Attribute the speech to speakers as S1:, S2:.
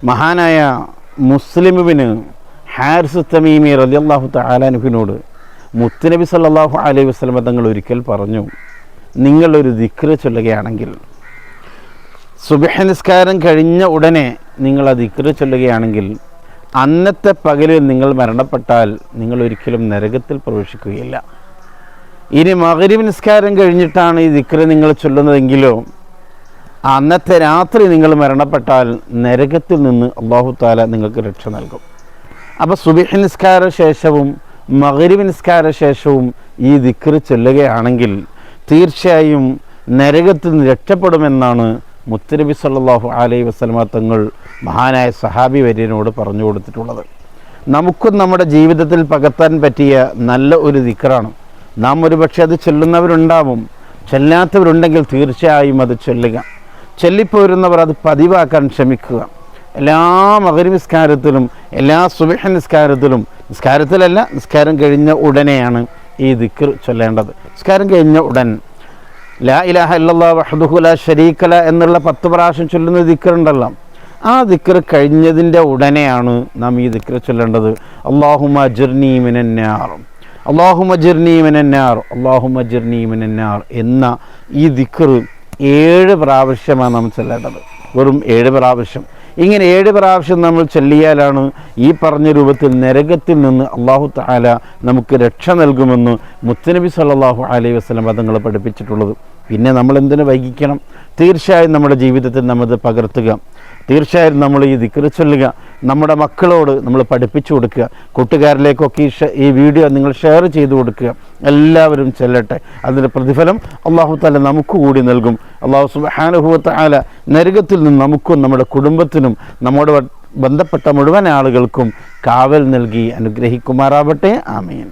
S1: മഹാനായ മുസ്ലിമുവിന് ഹാരിസ് തമീമി റലി അള്ളാഹു താലാനുഹിനോട് മുത്തുനബി സല്ലാഹു അലൈഹി വസ്ലമ തങ്ങൾ ഒരിക്കൽ പറഞ്ഞു നിങ്ങളൊരു ദിക്ര ചൊല്ലുകയാണെങ്കിൽ സുബഹ നിസ്കാരം കഴിഞ്ഞ ഉടനെ നിങ്ങൾ ആ ദിക്ര ചൊല്ലുകയാണെങ്കിൽ അന്നത്തെ പകലിൽ നിങ്ങൾ മരണപ്പെട്ടാൽ നിങ്ങൾ ഒരിക്കലും നരകത്തിൽ പ്രവേശിക്കുകയില്ല. ഇനി മകരി നിസ്കാരം കഴിഞ്ഞിട്ടാണ് ഈ ദിക്ര നിങ്ങൾ ചൊല്ലുന്നതെങ്കിലോ അന്നത്തെ രാത്രി നിങ്ങൾ മരണപ്പെട്ടാൽ നരകത്തിൽ നിന്ന് അള്ളാഹു താല നിങ്ങൾക്ക് രക്ഷ നൽകും. അപ്പോൾ സുബിഹ് നിസ്കാര ശേഷവും മകരിവ് നിസ്കാര ശേഷവും ഈ ദിക്റ് ചൊല്ലുകയാണെങ്കിൽ തീർച്ചയായും നരകത്തിൽ നിന്ന് രക്ഷപ്പെടുമെന്നാണ് മുത്തനബി സല്ലല്ലാഹു അലൈ വസ്ലമ തങ്ങൾ മഹാനായ സഹാബി വര്യനോട് പറഞ്ഞു കൊടുത്തിട്ടുള്ളത്. നമുക്കും നമ്മുടെ ജീവിതത്തിൽ പകർത്താൻ പറ്റിയ നല്ല ഒരു ദിക്റാണ്. നാം ഒരുപക്ഷെ അത് ചൊല്ലുന്നവരുണ്ടാവും. ചെല്ലാത്തവരുണ്ടെങ്കിൽ തീർച്ചയായും അത് ചൊല്ലുക. ചൊല്ലിപ്പോരുന്നവർ അത് പതിവാക്കാൻ ശ്രമിക്കുക. എല്ലാ മകരി നിസ്കാരത്തിലും എല്ലാ സുബഹ നിസ്കാരത്തിലും നിസ്കാരത്തിലല്ല നിസ്കാരം കഴിഞ്ഞ ഉടനെയാണ് ഈ ദിക്കർ ചൊല്ലേണ്ടത്. നിസ്കാരം കഴിഞ്ഞ ഉടൻ. ലാ ഇലാഹ ഇല്ലല്ലാ വഹദുഹുല ഷരീഖല എന്നുള്ള പത്ത് പ്രാവശ്യം ചൊല്ലുന്ന ദിക്കറുണ്ടല്ലോ ആ ദിക്കർ കഴിഞ്ഞതിന്റെ ഉടനെയാണ് നാം ഈ ദിക്കർ ചൊല്ലേണ്ടത്. അള്ളാഹുമ ജിർനി മിനന്നാർ അള്ളാഹുമ ജിർനി മിനന്നാർ അള്ളാഹുമ ജിർനി മിനന്നാർ എന്ന ഈ ദിക്കർ ഏഴ് പ്രാവശ്യമാണ് നമ്മൾ ചെല്ലേണ്ടത്. വെറും ഏഴ് പ്രാവശ്യം. ഇങ്ങനെ ഏഴ് പ്രാവശ്യം നമ്മൾ ചൊല്ലിയാലാണ് ഈ പറഞ്ഞ രൂപത്തിൽ നരകത്തിൽ നിന്ന് അള്ളാഹു താല നമുക്ക് രക്ഷ നൽകുമെന്ന് മുത്തനബി സല്ലാഹു അലൈഹി വസ്ലം പദങ്ങൾ പഠിപ്പിച്ചിട്ടുള്ളത്. പിന്നെ നമ്മൾ എന്തിനു വൈകിക്കണം? തീർച്ചയായും നമ്മുടെ ജീവിതത്തിൽ നമ്മൾ പകർത്തുക. തീർച്ചയായും നമ്മൾ ഈ ദിക്കറി ചൊല്ലുക. നമ്മുടെ മക്കളോട് നമ്മൾ പഠിപ്പിച്ചു കൊടുക്കുക. കൂട്ടുകാരിലേക്കൊക്കെ ഈ വീഡിയോ നിങ്ങൾ ഷെയർ ചെയ്തു കൊടുക്കുക. എല്ലാവരും ചെല്ലട്ടെ. അതിന്റെ പ്രതിഫലം അള്ളാഹു താല നമുക്ക് കൂടി നൽകും. അള്ളാഹു സുബാനുഭവത്ത നരകത്തിൽ നിന്ന് നമുക്കും നമ്മുടെ കുടുംബത്തിനും നമ്മുടെ ബന്ധപ്പെട്ട മുഴുവൻ ആളുകൾക്കും കാവൽ നൽകി അനുഗ്രഹിക്കുമാറാവട്ടെ. ആമീൻ.